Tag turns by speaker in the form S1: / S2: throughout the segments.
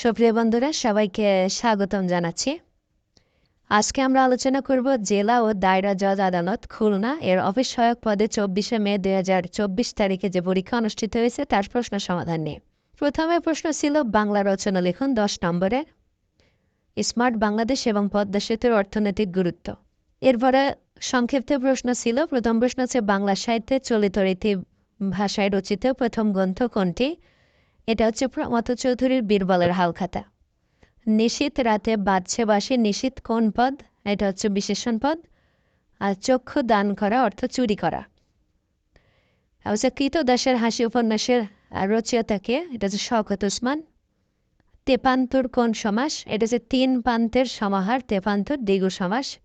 S1: সুপ্রিয় বন্ধুরা, সবাইকে স্বাগতম জানাচ্ছি। আজকে আমরা আলোচনা করব জেলা ও দায়রা জজ আদালত খুলনা এর অফিস সহায়ক পদে চব্বিশে মে দুই হাজার চব্বিশ তারিখে যে পরীক্ষা অনুষ্ঠিত হয়েছে, তার প্রশ্ন সমাধান নিয়ে। প্রথমে প্রশ্ন ছিল, বাংলা রচনা লিখুন দশ নম্বরে। স্মার্ট বাংলাদেশ এবং পদ্মা সেতুর অর্থনৈতিক গুরুত্ব। এরপরে সংক্ষিপ্ত প্রশ্ন ছিল, প্রথম প্রশ্ন হচ্ছে, বাংলা সাহিত্যে চলিত রীতি ভাষায় রচিত প্রথম গ্রন্থ কোনটি? এটা হচ্ছে প্রমথ চৌধুরীর বীরবলের হালখাতা। নিশীত রাতে বাজছে বাসে নিশীত কোন পদ? এটা হচ্ছে বিশেষণ পদ। আর চক্ষু দান করা অর্থ চুরি করা। হচ্ছে কৃতদাসের হাসি উপন্যাসের রচয়িতাকে, এটা হচ্ছে শওকত উসমান। তেপান্তর কোন সমাস? এটা হচ্ছে তিন পান্তের সমাহার, তেপান্তর দ্বিগু সমাস।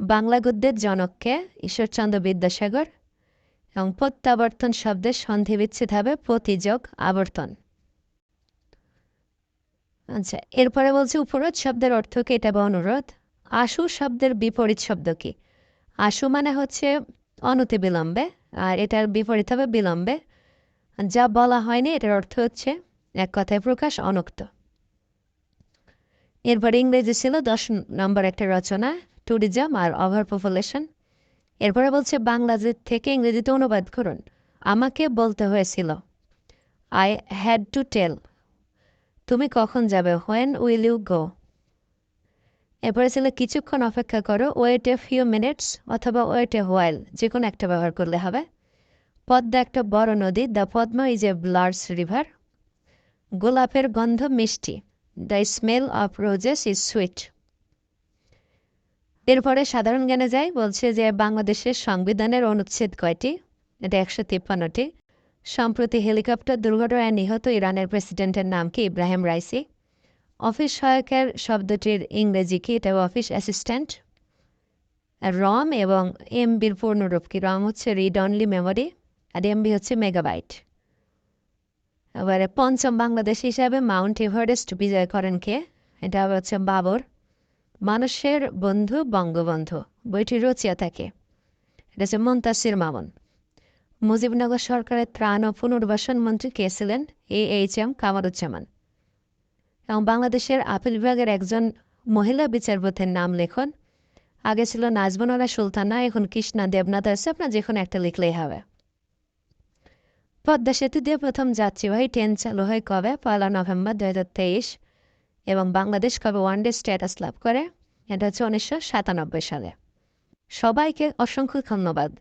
S1: বাংলা গদ্যের জনককে ঈশ্বরচন্দ্র বিদ্যাসাগর এবং প্রত্যাবর্তন শব্দের সন্ধি বিচ্ছেদ হবে প্রতিযোগ আবর্তন। আচ্ছা এরপরে বলছে উপরোধ শব্দের অর্থ কি? এটা বা অনুরোধ? আশু শব্দের বিপরীত শব্দ কি? আশু মানে হচ্ছে অনতি বিলম্বে আর এটার বিপরীত হবে বিলম্বে। যা বলা হয়নি, এটার অর্থ হচ্ছে এক কথায় প্রকাশ অনুক্ত। এরপর ইংরেজি ছিল দশ নম্বর একটা রচনা ট্যুরিজম আর ওভার পপুলেশন এরপরে বলছে, বাংলাদেশ থেকে ইংরেজিতে অনুবাদ করুন। আমাকে বলতে হয়েছিল আই হ্যাড টু টেল তুমি কখন যাবে? হোয়েন উইল ইউ গো এরপরে ছিল, কিছুক্ষণ অপেক্ষা করো। ওয়েট এ ফিউ মিনিটস অথবা ওয়েট এ হোয়াইল যে কোনো একটা ব্যবহার করলে হবে। পদ্মা একটা বড় নদী, the Padma is a blurs river গোলাপের গন্ধ মিষ্টি। The smell of roses is sweet এরপরে সাধারণ জ্ঞানে যাই, বলছে যে বাংলাদেশের সংবিধানের অনুচ্ছেদ কয়টি? এটা একশো তিপ্পান্নটি। সম্প্রতি হেলিকপ্টার দুর্ঘটনায় নিহত ইরানের প্রেসিডেন্টের নাম কি? Ebrahim Raisi. অফিস সহায়কের শব্দটির ইংরেজি কি? এটা অফিস অ্যাসিস্ট্যান্ট। রম এবং এমবির পূর্ণরূপ কি? রম হচ্ছে রিড অনলি মেমোরি আর এমবি হচ্ছে মেগাবাইট এবারে পঞ্চম বাংলাদেশ হিসাবে মাউন্ট এভারেস্ট বিজয় করেন কে? এটা হচ্ছে বাবর। মানুষের বন্ধু, বঙ্গবন্ধু। বইটি রচিয়া থাকে। এটা হচ্ছে মন্তাসির মামুন। মুজিবনগর সরকারের ত্রাণ ও পুনর্বাসন মন্ত্রী কে ছিলেন? A H M Kamaruzzaman. এবং বাংলাদেশের আপিল বিভাগের একজন মহিলা বিচারপতির নাম লেখন। আগে ছিল নাজবনরা সুলতানা, এখন কৃষ্ণা দেবনাথ আছে। আপনার যে কোনো একটা লিখলেই হবে। পদ্মা সেতু দিয়ে প্রথম যাত্রীবাহী ট্রেন চালু হয় কবে? পয়লা নভেম্বর দু হাজার তেইশ। এবং বাংলাদেশ কবে ওয়ানডে স্ট্যাটাস লাভ করে? এটা হচ্ছে উনিশশো সাতানব্বই সালে। সবাইকে অসংখ্য ধন্যবাদ।